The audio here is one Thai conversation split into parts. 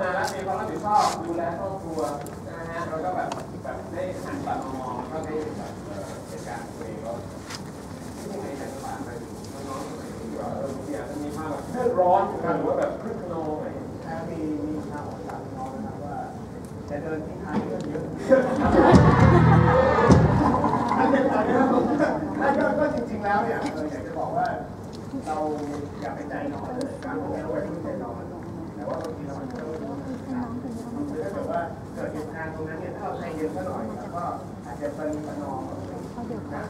มาแล้วมีความรับผิดชอบดูแลครอบครัวนะฮะแล้วก็แบบแบบได้หันกลับมามองก็ได้แบบเออเหตุการณ์ตัวเองก็ที่ไหนแต่ฝากไปน้องๆสมัยนี้ว่าเออบางทีอาจะมีความแบบเลือดร้อนหรือว่าแบบครึ่งนองอะไรอย่เงี้ยถ้ามีมีข่าวสารน้องนะครับว่าจะเดินที่ทางเยอะเยอะอันนี้อันนี้ก็จริงๆแล้วเนี่ยอยากจะบอกว่าเราอย่าไปใจร้อนการทำงานเราไม่ใจร้อน แต่ว่าบางทีเราเจอถ้าเกิดว่าเกิดเหตุการณ์ตรงนั้นเนี่ยถ้าเราใจเย็นสักหน่อยก็อาจจะเป็นประนอมนะ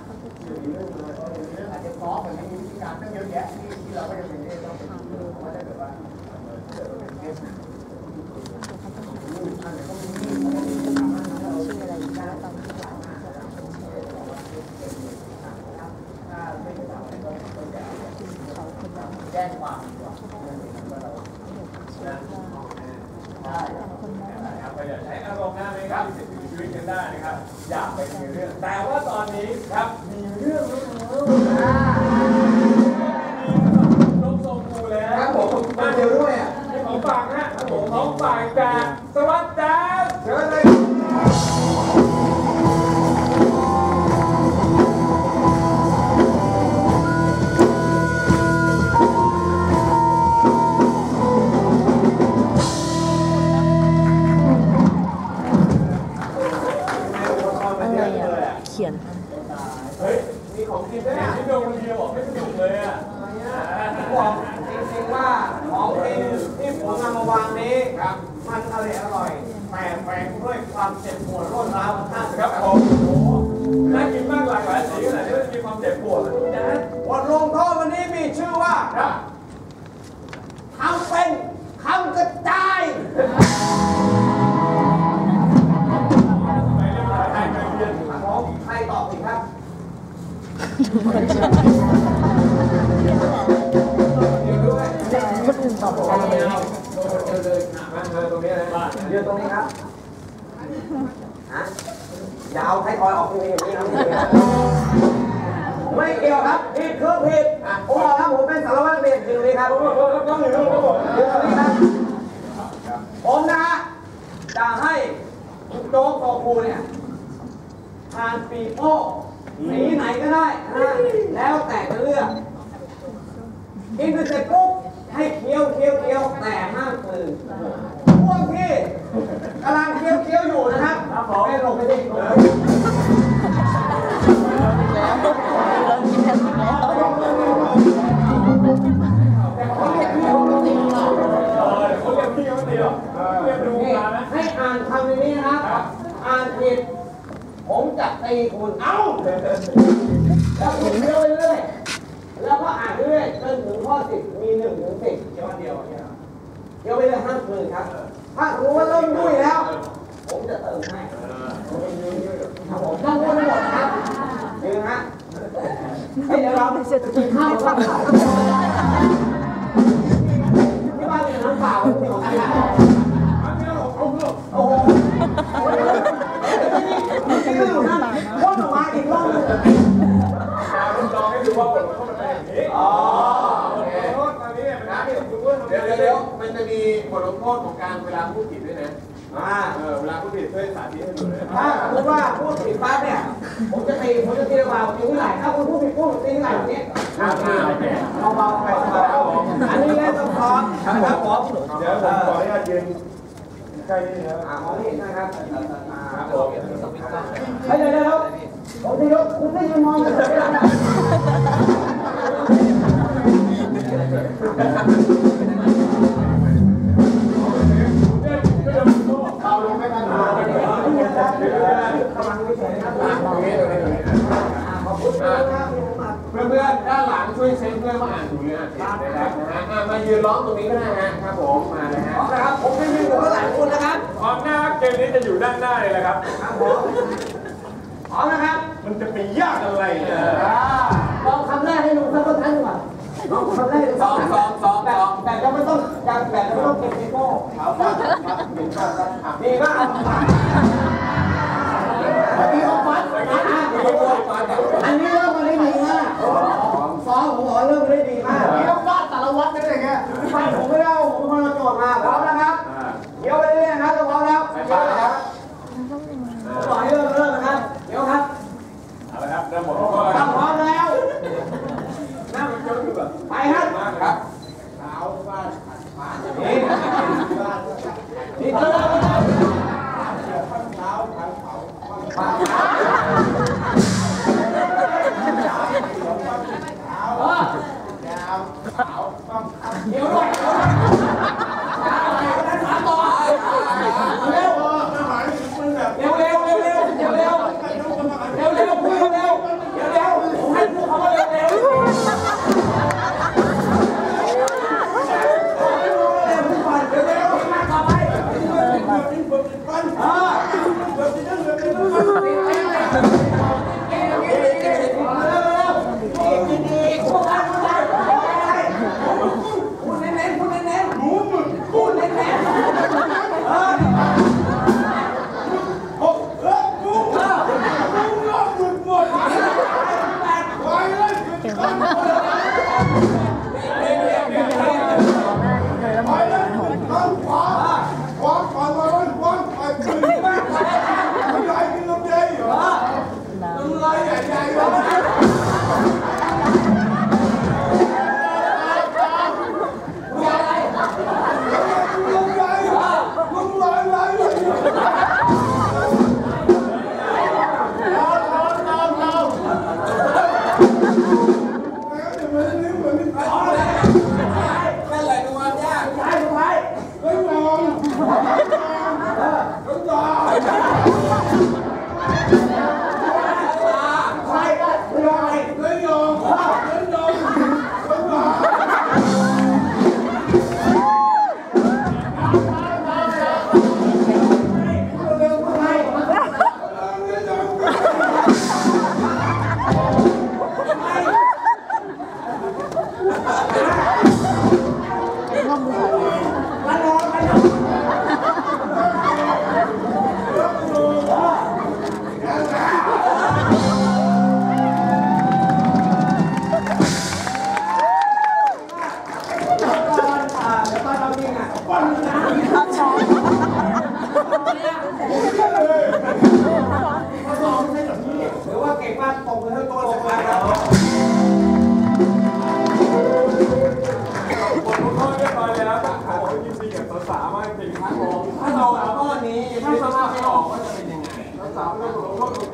อยู่ในเรื่องเลยเรื่องอาจจะฟ้องมันมีวิธีการตั้งเยอะแยะที่ที่เราก็ยังไม่ได้ต้องไปดูเพราะว่าถ้าเกิดว่าเกิดเป็นเคสหนัก แจ้งความดีกว่า นะครับก็อย่าใช้อารมณ์นะในการที่จะชีวิตกันได้นะครับ อย่าไปมีเรื่อง แต่ว่าตอนนี้ครับมีเรื่องแล้วลบทรงกูแล้วครับผมมาเดี๋ยวด้วยอะมีของฝากนะครับผมของฝากจากสวัสดี ความเจ็บปวดรวดร้าวของท่านครับผมโอ้โหน่ากินมากหลากหลายสีขนาดนี้มันมีความเจ็บปวดนะจ๊ะบทลงโทษวันนี้มีชื่อว่าครับ ผมนะฮะจะให้คุณโจ๊กโตคูเนี่ยทานปีโป้สีไหนก็ได้นะฮะแล้วแต่จะเลือกกินไปเสร็จปุ๊บให้เคี้ยวเคี้ยวเคี้ยวแต่ห้ามกลืนพวกที่กำลังเคี้ยวเคี้ยวอยู่นะครับไม่ลงไปที่ ตีคุณเอ้าแล้วคุณเคี้ยวไปเรื่อยแล้วก็อ่านเรื่อยจนถึงข้อสิบมีหนึ่งถึงสิบเดี๋ยวเดียวเนี่ยเคี้ยวไปเรื่อยห้ามกลืนครับ ถ้ารู้ว่าเริ่มยุ่ยแล้ว ผมจะเติมให้ครับผมต้องพูดให้หมดนะครับยืนฮะเฮ้เดี๋ยวเรากินข้าวก่อนที่บ้านมีน้ำเปล่าไม่ของกันนะโอ้ ษของการเวลาพูดผิดด้วยนะอ่าเออเวลาผู้ผิดช่วยสาธิตให้ดูเลยถ้าสมมติว่าพูดผิดปั๊บเนี่ย ผมจะตี ผมจะตีเบาตีเท่าไหร่ถ้าคุณพูดผิดปุ๊บผมตีเท่าไหร่แบบนี้ครับอ่าโอเคเบาๆไปเบาๆอันนี้เล่นต้องซ้อมครับผมเดี๋ยวผมขออนุญาตยืนใกล้นี่นะครับอ่ามองไม่เห็นนะครับครับผมเฮ้ยเดี๋ยวเดี๋ยวผมจะยกคุณได้ยินมองกันเลย เพื่อนเพื่อนด้านหลังช่วยเช็คเพื่อนว่าอ่านถูกหรืออ่านผิดนะครับนะฮะมายืนร้องตรงนี้ก็ได้ฮะครับผมมาเลยฮะนะครับผมไม่ยืนอยู่ข้างหลังคุณนะครับพร้อมหน้าเกมนี้จะอยู่ด้านหน้าเลยแหละครับครับผมพร้อมนะครับ มันจะไปยากอะไรเนี่ยลองคำแรกให้ดูสักท่านก่อนลองคำแรกให้ดูซ้อมซ้อมซ้อมแบบแบบจะไม่ต้องแบบแบบจะไม่ต้องเก็บเทโก้เอาครับครับเห็นครับครับ อันนี้เริ่มมาได้ดีมากซ้อมผมบอกว่าเริ่มมาได้ดีมาก นี่ต้องฟาดสารวัตรนั่นเองฮะฟันผมไม่ได้ผมเป็นคนเอาโจทย์มาพร้อมนะครับอ่า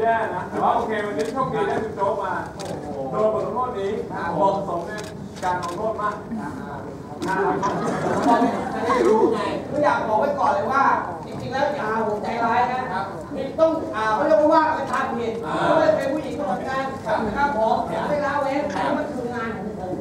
แย่นะแต่ว่าโอเควันนี้โชคดีได้คุณโจ๊กมาโดนบทลงโทษนี้เหมาะสมในการลงโทษมากน่ารักมากจะได้รู้ไงก็อยากบอกไว้ก่อนเลยว่า จริงๆแล้วอย่าผมใจร้ายนะครับมีต้องอ่าเขาเรียกว่าเป็นทางผิดเพราะว่าเป็นผู้หญิงก็เหมือนกันครับผมไม่ละเว้นแต่มันคืองานของผม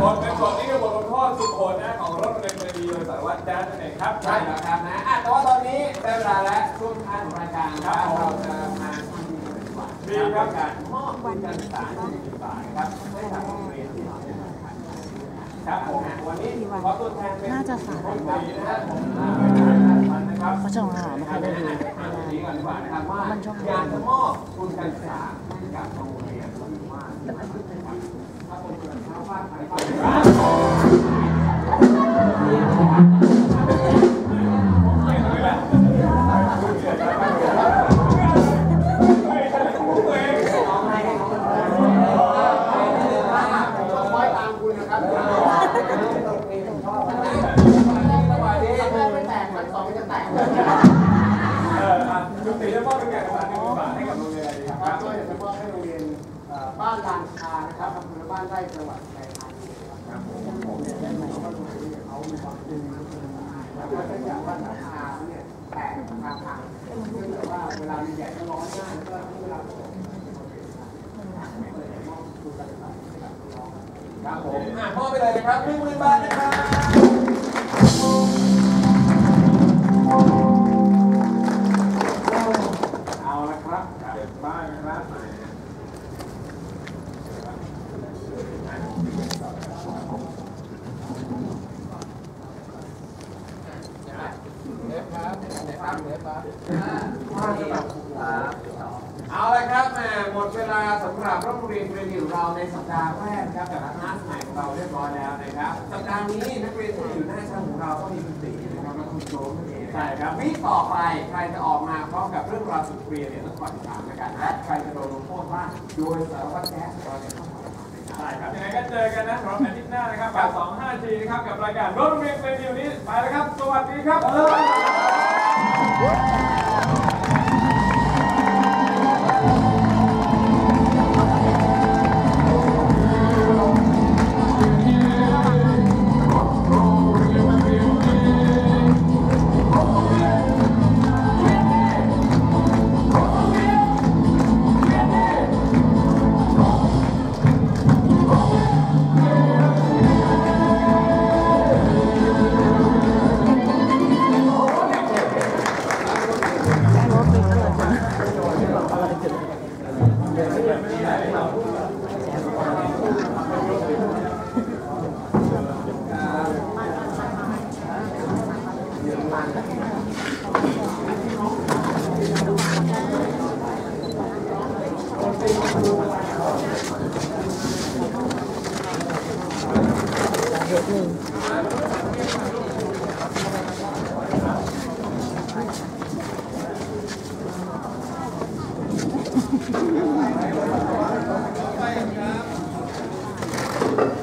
บทเป็นบทนี้คือบทลงโทษสุดโหดนะของรถเมล์เมลีโดยสารวัตรแจ๊สนั่นเองครับใช่แล้วครับนะอะแต่ว่าตอนนี้ได้เวลาแล้วช่วงท้าย ของรายการครับเราจะมาที่นี่กันดีกว่าดีครับการมอบทุนการศึกษา20บาทนะครับให้กับโรงเรียนที่เราได้ผ่านครับผมวันนี้ขอตัวแทนเป็นน่าจะสายคนะครับผมนะครับเขาช่องหาไม่ค่อยได้ดูนี้ก่อนดีกานะครับอยากจะมอบทุนการศึกษาให้กับโรงเรียนหรือว่าถ้าผมเกิดข้าวบ้านไปานไร่จังหวัดชัยนาทครับผมผมเนี่ยได้มาว่าโรงเรียนเขามีความดีแล้วก็จะอยากว่าหลังคาเนี่ยแตกคาพังซึ่งแต่ว่าเวลามีแดดก็ร้อนง่ายแล้วก็เวลาฝนครับผมอะมอบไปเลยนะครับหนึ่งหมื่นบาทนะครับ โจ๊กนั่นเองใช่ครับวิต่อไปใครจะออกมาพร้อมกับเรื่องราวสุดเครียนเนี่ยต้องคอยติดตามแล้วกันและใครจะโดนลงโทษว่าโดยสารวัตรแจ๊สเราจะต้องคอยติดตามนะครับใช่ครับยังไงก็เจอกันนะสำหรับอาทิตย์หน้านะครับบ่ายสองห้าทีนะครับกับรายการรถเรียนเป็นดิวนี้ไปแล้วครับ สวัสดีครับ